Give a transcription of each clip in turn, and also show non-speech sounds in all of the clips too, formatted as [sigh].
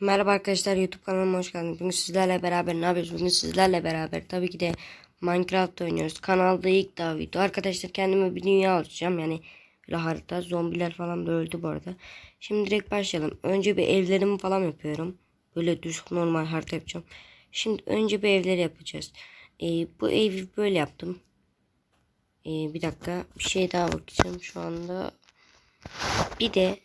Merhaba arkadaşlar YouTube kanalıma hoş geldiniz. Bugün sizlerle beraber ne yapıyoruz? Bugün sizlerle beraber tabii ki de Minecraft oynuyoruz. Kanalda ilk daha video. Arkadaşlar kendime bir dünya oluşturacağım. Yani böyle harita. Zombiler falan da öldü bu arada. Şimdi direkt başlayalım. Önce bir evlerimi falan yapıyorum. Böyle düz normal harita yapacağım. Şimdi önce bir evleri yapacağız. Ee, bu evi böyle yaptım. Ee, bir dakika. Bir şey daha bakacağım şu anda. Bir de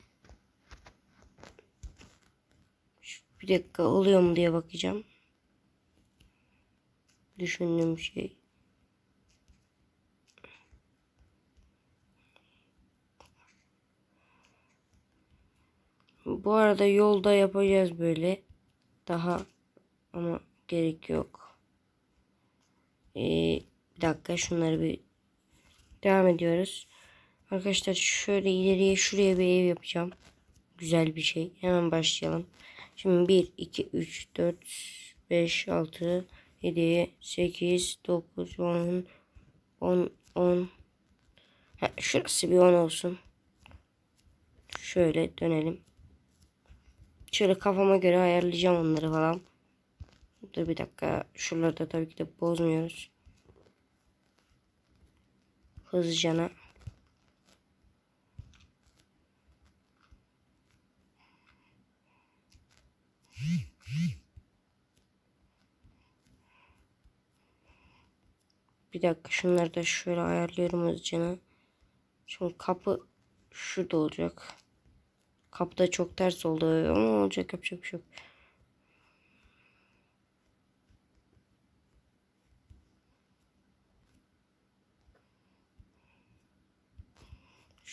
Bir dakika oluyor mu diye bakacağım. Düşündüğüm şey. Bu arada yolda yapacağız böyle. Daha ama gerek yok. Ee, bir dakika şunları bir devam ediyoruz. Arkadaşlar şöyle ileriye şuraya bir ev yapacağım. Güzel bir şey. Hemen başlayalım. Şimdi 1, 2, 3, 4, 5, 6, 7, 8, 9, 10, 10, 10. Ha, şurası bir 10 olsun. Şöyle dönelim. Şöyle kafama göre ayarlayacağım onları falan. Dur bir dakika. Şuraları da tabii ki de bozmuyoruz. Hızlıcana. Bir dakika şunları da şöyle ayarlıyorum hızlıca. Şimdi kapı şurada olacak. Kapı da çok ters oldu ama olacak yapacak bir şey yok.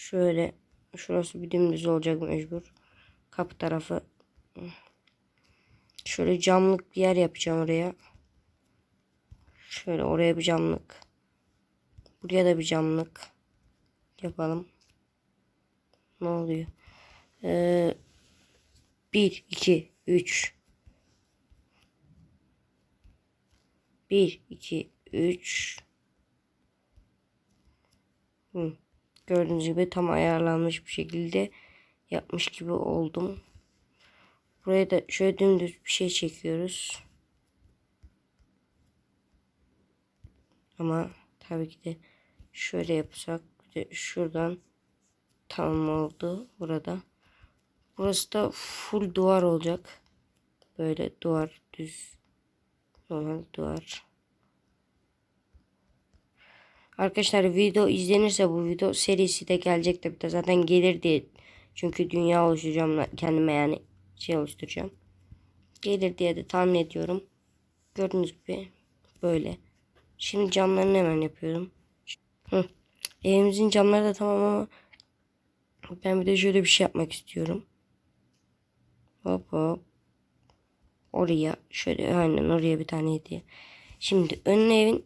Şöyle şurası bir dümdüz olacak mecbur. Kapı tarafı. Şöyle camlık bir yer yapacağım oraya. Şöyle oraya bir camlık. Buraya da bir camlık. Yapalım. Ne oluyor? Ee, 1, 2, 3. 1, 2, 3. Hı. Gördüğünüz gibi tam ayarlanmış bir şekilde yapmış gibi oldum. Buraya da şöyle dümdüz bir şey çekiyoruz. Ama tabii ki de şöyle yapsak de şuradan tamam oldu burada. Burası da full duvar olacak. Böyle duvar düz normal duvar. Arkadaşlar video izlenirse bu video serisi de gelecek tabi de zaten gelir diye. Çünkü dünya oluşturacağım kendime yani şey oluşturacağım. Gelir diye de tahmin ediyorum. Gördüğünüz gibi böyle. Şimdi camlarını hemen yapıyorum. Hı. Evimizin camları da tamam ama ben bir de şöyle bir şey yapmak istiyorum. Hop hop. Oraya şöyle aynen oraya bir tane hediye. Şimdi ön evin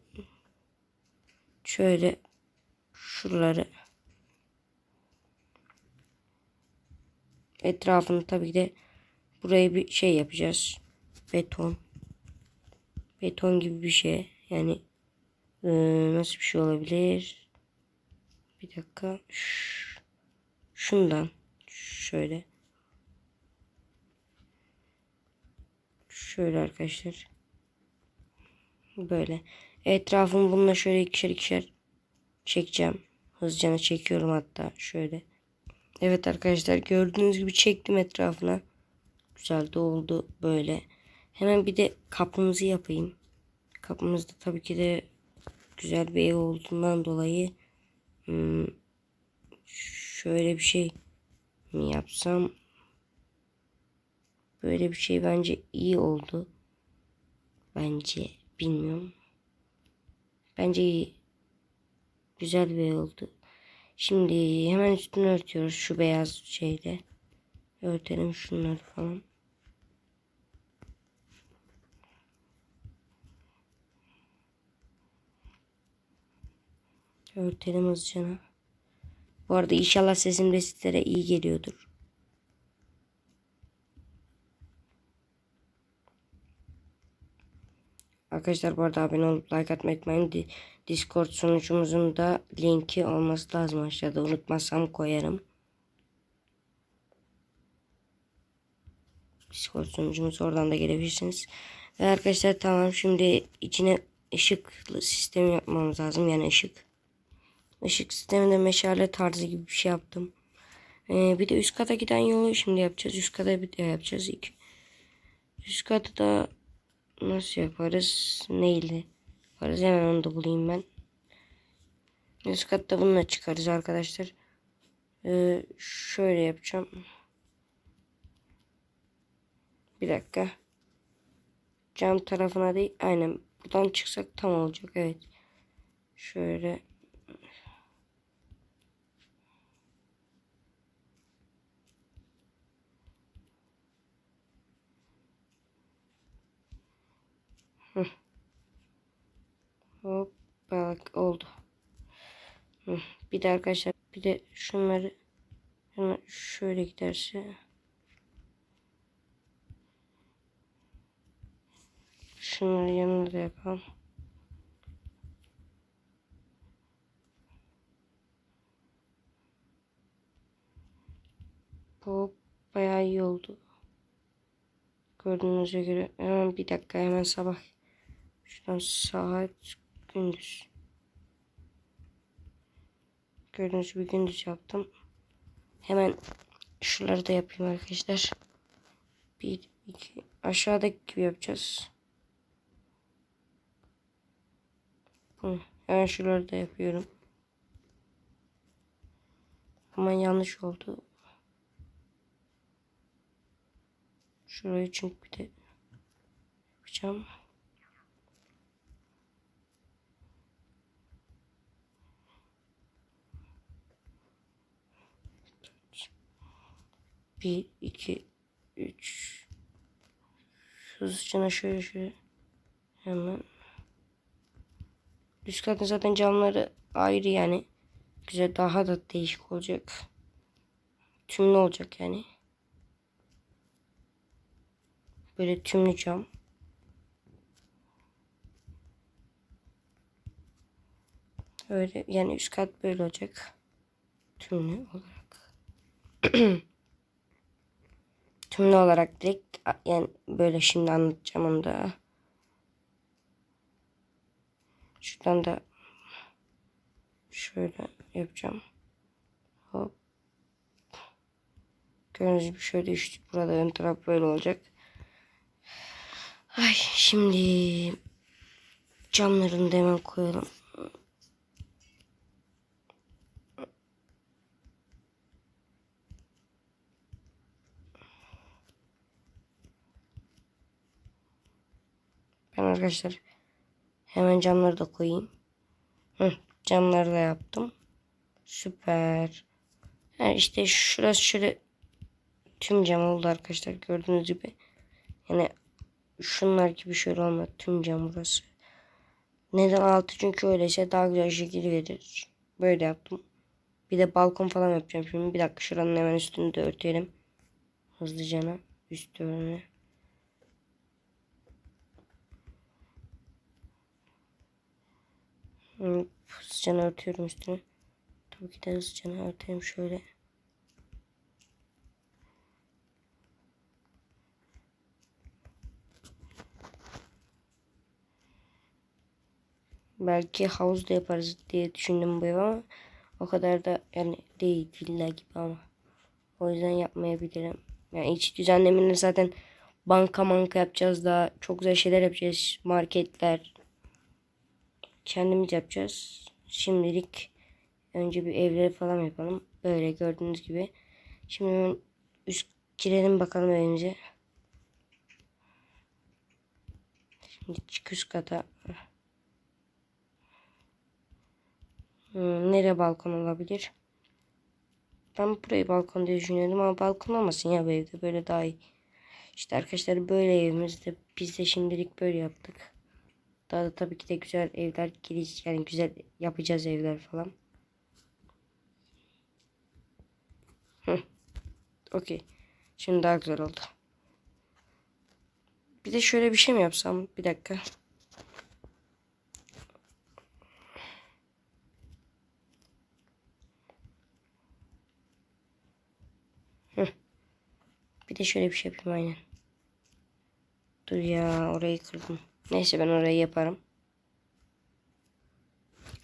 şöyle şuraları etrafını tabii ki de buraya bir şey yapacağız. Beton. Beton gibi bir şey. Yani ee, nasıl bir şey olabilir? Bir dakika. Şundan. Şöyle. Şöyle arkadaşlar. Böyle. Etrafımı bununla şöyle ikişer ikişer çekeceğim. Hızlıca çekiyorum hatta şöyle. Evet arkadaşlar gördüğünüz gibi çektim etrafına. Güzel de oldu böyle. Hemen bir de kapımızı yapayım. Kapımızda tabii ki de güzel bir ev olduğundan dolayı hmm, şöyle bir şey mi yapsam böyle bir şey bence iyi oldu. Bence bilmiyorum. Bence iyi. Güzel bir oldu. Şimdi hemen üstünü örtüyoruz şu beyaz şeyle. Örtelim şunları falan. Örtelim hızlıca. Bu arada inşallah sesim de sizlere iyi geliyordur. Arkadaşlar bu arada abone olup like atmayı unutmayın. Di- Discord sunucumuzun da linki olması lazım aşağıda. Unutmazsam koyarım. Discord sunucumuz oradan da gelebilirsiniz. Ve arkadaşlar tamam şimdi içine ışıklı sistemi yapmamız lazım. Yani ışık. Işık sisteminde meşale tarzı gibi bir şey yaptım. Ee, bir de üst kata giden yolu şimdi yapacağız. Üst kata bir de yapacağız ilk. Üst katı da nasıl yaparız? Neyle yaparız? Hemen onu da bulayım ben. Üst katta bununla çıkarız arkadaşlar. Ee, şöyle yapacağım. Bir dakika. Cam tarafına değil. Aynen. Buradan çıksak tam olacak. Evet. Şöyle. Hı. Hop. Bak oldu. Bir de arkadaşlar bir de şunları şunlar şöyle giderse Şunları yanına da yapalım. Bu bayağı iyi oldu. Gördüğünüze göre hemen bir dakika hemen sabah. Şuradan saat gündüz. Gördüğünüz gibi gündüz yaptım. Hemen şuraları da yapayım arkadaşlar. Bir, iki, aşağıdaki gibi yapacağız. Hı, hemen şuraları da yapıyorum. Ama yanlış oldu. Şurayı çünkü bir de yapacağım. Bir, iki, üç. Hızlıca şöyle şöyle. Hemen. Üst katın zaten camları ayrı yani. Güzel daha da değişik olacak. Tümlü olacak yani. Böyle tümlü cam. Öyle yani üst kat böyle olacak. Tümlü olarak. [clears throat] tümlü olarak direkt yani böyle şimdi anlatacağım onu da. Şuradan da şöyle yapacağım. Hop. Gördüğünüz gibi şöyle işte burada ön taraf böyle olacak. Ay şimdi camlarını da hemen koyalım. Ben arkadaşlar hemen camları da koyayım. Hı, camları da yaptım. Süper. Yani işte şurası şöyle tüm cam oldu arkadaşlar gördüğünüz gibi. Yani şunlar gibi şöyle olmadı tüm cam burası. Neden altı çünkü öyleyse daha güzel şekil verir. Böyle yaptım. Bir de balkon falan yapacağım şimdi. Bir dakika şuranın hemen üstünü de örtelim. Hızlıca üstü örme. Hızlıca örtüyorum üstünü. Tabii ki de hızlıca örteyim şöyle. Belki havuz da yaparız diye düşündüm bu ev ama o kadar da yani değil villa gibi ama. O yüzden yapmayabilirim. Yani iç düzenlemeleri zaten banka manka yapacağız daha çok güzel şeyler yapacağız. Marketler kendimiz yapacağız. Şimdilik önce bir evleri falan yapalım. Böyle gördüğünüz gibi. Şimdi üst girelim bakalım önce. Şimdi çık üst kata. Hmm, nereye balkon olabilir? Ben burayı balkon diye düşünüyordum ama balkon olmasın ya bu evde böyle daha iyi. İşte arkadaşlar böyle evimizde biz de şimdilik böyle yaptık. Daha da tabii ki de güzel evler giriş yani güzel yapacağız evler falan. Okey. Şimdi daha güzel oldu. Bir de şöyle bir şey mi yapsam? Bir dakika. Bir de şöyle bir şey yapayım aynen. Dur ya orayı kırdım. Neyse ben orayı yaparım.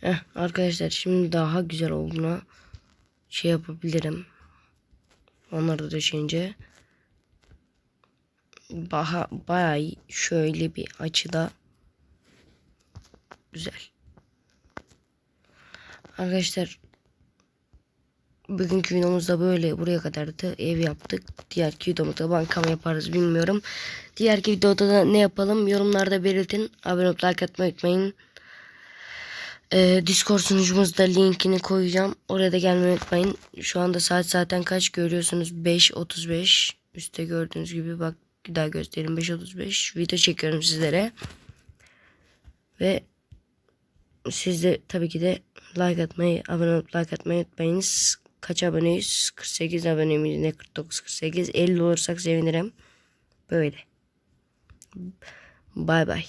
Heh, arkadaşlar şimdi daha güzel olduğuna şey yapabilirim. Onları da düşünce baha, bayağı şöyle bir açıda güzel. Arkadaşlar bugünkü videomuz da böyle buraya kadardı. Ev yaptık. Diğerki videomuzda banka mı yaparız bilmiyorum. Diğerki videoda da ne yapalım yorumlarda belirtin. Abone olup like atmayı unutmayın. Ee, Discord sunucumuzda linkini koyacağım. Oraya da gelmeyi unutmayın. Şu anda saat zaten kaç görüyorsunuz? 5.35. Üste gördüğünüz gibi bak bir daha göstereyim 5.35. Video çekiyorum sizlere. Ve siz de tabii ki de like atmayı, abone olup like atmayı unutmayınız. Kaç aboneyiz? 48 abonemiz ne 49 48 50 olursak sevinirim. Böyle. Bay bay.